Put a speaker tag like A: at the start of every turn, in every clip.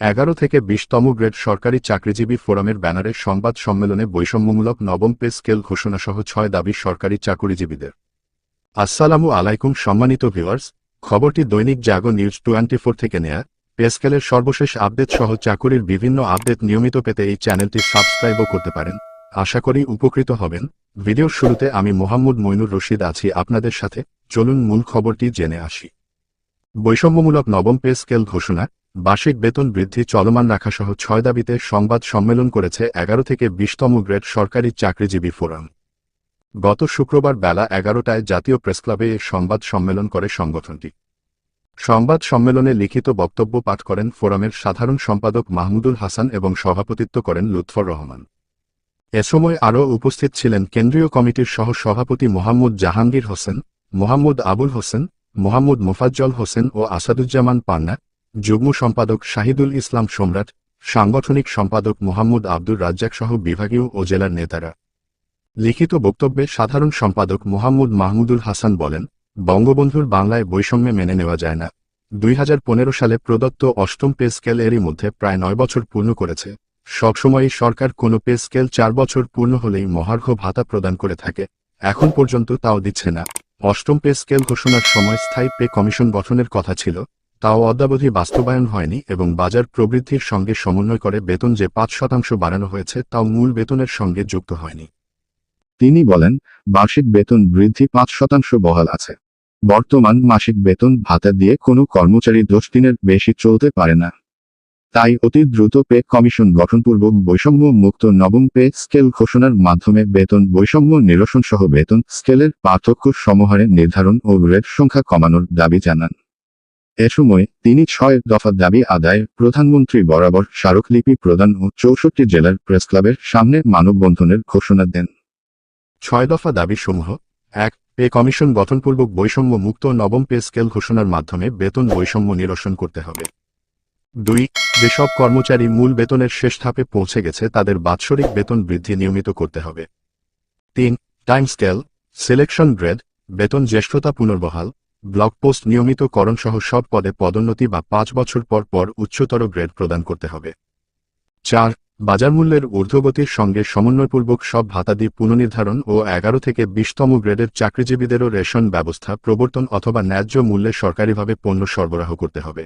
A: এগারো থেকে বিশতম গ্রেড সরকারি চাকরিজীবী ফোরামের ব্যানারে সংবাদ সম্মেলনে বৈষম্যমূলক নবম পে স্কেল ঘোষণাসহ ছয় দাবি সরকারি চাকরিজীবীদের। আসসালামু আলাইকুম সম্মানিত ভিউয়ার্স, খবরটি দৈনিক জাগো নিউজ টোয়েন্টি থেকে নেয়া। পে স্কেলের সর্বশেষ আপডেট সহ চাকুরির বিভিন্ন আপডেট নিয়মিত পেতে এই চ্যানেলটি সাবস্ক্রাইবও করতে পারেন। আশা করি উপকৃত হবেন। ভিডিওর শুরুতে আমি মোহাম্মদ মইনুর রশিদ আছি আপনাদের সাথে। চলুন মূল খবরটি জেনে আসি। বৈষম্যমূলক নবম পে স্কেল ঘোষণা বার্ষিক বেতন বৃদ্ধি চলমান রাখাসহ ছয় দাবিতে সংবাদ সম্মেলন করেছে এগারো থেকে বিশতম গ্রেড সরকারি চাকরিজীবী ফোরাম। গত শুক্রবার বেলা এগারোটায় জাতীয় প্রেসক্লাবে এ সংবাদ সম্মেলন করে সংগঠনটি। সংবাদ সম্মেলনে লিখিত বক্তব্য পাঠ করেন ফোরামের সাধারণ সম্পাদক মাহমুদুল হাসান এবং সভাপতিত্ব করেন লুৎফর রহমান। এ সময় আরও উপস্থিত ছিলেন কেন্দ্রীয় কমিটির সহ সভাপতি মোহাম্মদ জাহাঙ্গীর হোসেন, মোহাম্মদ আবুল হোসেন, মোহাম্মদ মোফাজ্জল হোসেন ও আসাদুজ্জামান পান্না যুগ্ম সম্পাদক শাহিদুল ইসলাম সম্রাট, সাংগঠনিক সম্পাদক মোহাম্মদ আব্দুর রাজ্জাক সহ বিভাগীয় ও জেলার নেতারা। লিখিত বক্তব্যে সাধারণ সম্পাদক মোহাম্মদ মাহমুদুল হাসান বলেন, বঙ্গবন্ধুর বাংলায় বৈষম্যে মেনে নেওয়া যায় না। দুই হাজার পনেরো সালে প্রদত্ত অষ্টম পে স্কেল এরই মধ্যে প্রায় নয় বছর পূর্ণ করেছে। সবসময়ই সরকার কোনো পে স্কেল চার বছর পূর্ণ হলেই মহার্ঘ ভাতা প্রদান করে থাকে। এখন পর্যন্ত তাও দিচ্ছে না। অষ্টম পে স্কেল ঘোষণার সময় স্থায়ী পে কমিশন গঠনের কথা ছিল তাও অদ্যাবধি বাস্তবায়ন হয়নি এবং বাজার প্রবৃদ্ধির সঙ্গে সমন্বয় করে বেতন যে পাঁচ শতাংশ বাড়ানো হয়েছে, তাও মূল বেতনের সঙ্গে যুক্ত হয়নি।
B: তিনি বলেন, বার্ষিক বেতন বৃদ্ধি পাঁচ শতাংশ বহাল আছে। বর্তমান মাসিক বেতন ভাতা দিয়ে কোনো কর্মচারী দশ দিনের বেশি চলতে পারে না। তাই অতি দ্রুত পে কমিশন গঠনপূর্বক বৈষম্য মুক্ত নবম পে স্কেল ঘোষণার মাধ্যমে বেতন বৈষম্য নিরসন সহ বেতন স্কেলের পার্থক্য সমহারে নির্ধারণ ও রেট সংখ্যা কমানোর দাবি জানান। এ সময় তিনি ছয় দফা দাবি আদায় প্রধানমন্ত্রী বরাবর স্মারকলিপি প্রদান ও চৌষট্টি জেলার প্রেস ক্লাবের সামনে মানববন্ধনের ঘোষণা দেন।
A: ছয় দফা দাবিসমূহ, এক, পে কমিশন গঠনপূর্বক বৈষম্য মুক্ত নবম পে স্কেল ঘোষণার মাধ্যমে বেতন বৈষম্য নিরসন করতে হবে। দুই, যেসব কর্মচারী মূল বেতনের শেষ ধাপে পৌঁছে গেছে তাদের বাৎসরিক বেতন বৃদ্ধি নিয়মিত করতে হবে। তিন, টাইম স্কেল, সিলেকশন গ্রেড, বেতন জ্যেষ্ঠতা পুনর্বহাল ব্লক পোস্ট নিয়মিতকরণ সহ সব পদে পদোন্নতি বা পাঁচ বছর পর পর উচ্চতর গ্রেড প্রদান করতে হবে। চার, বাজার মূল্যের ঊর্ধ্বগতির সঙ্গে সমন্বয়পূর্বক সব ভাতাদি পুনর্নির্ধারণ ও এগারো থেকে বিশতম গ্রেডের চাকরিজীবীদেরও রেশন ব্যবস্থা, প্রবর্তন অথবা ন্যায্য মূল্যে সরকারিভাবে পণ্য সরবরাহ করতে হবে।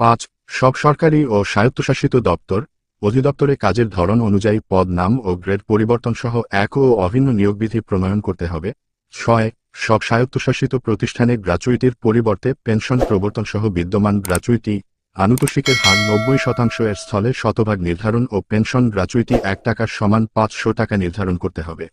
A: পাঁচ, সব সরকারি ও স্বায়ত্তশাসিত দপ্তর, অধিদপ্তরে কাজের ধরন অনুযায়ী পদ নাম ও গ্রেড পরিবর্তন সহ এক ও অভিন্ন নিয়োগবিধি প্রণয়ন করতে হবে। ছয় সব স্বায়ত্তশাসিত প্রতিষ্ঠানে গ্রাচুইটির পরিবর্তে পেনশন প্রবর্তন সহ বিদ্যমান গ্রাচুইটি আনুতোষিকের হার নব্বই শতাংশ এর স্থলে শতভাগ নির্ধারণ ও পেনশন গ্রাচুইটি এক টাকার সমান পাঁচশো টাকা নির্ধারণ করতে হবে।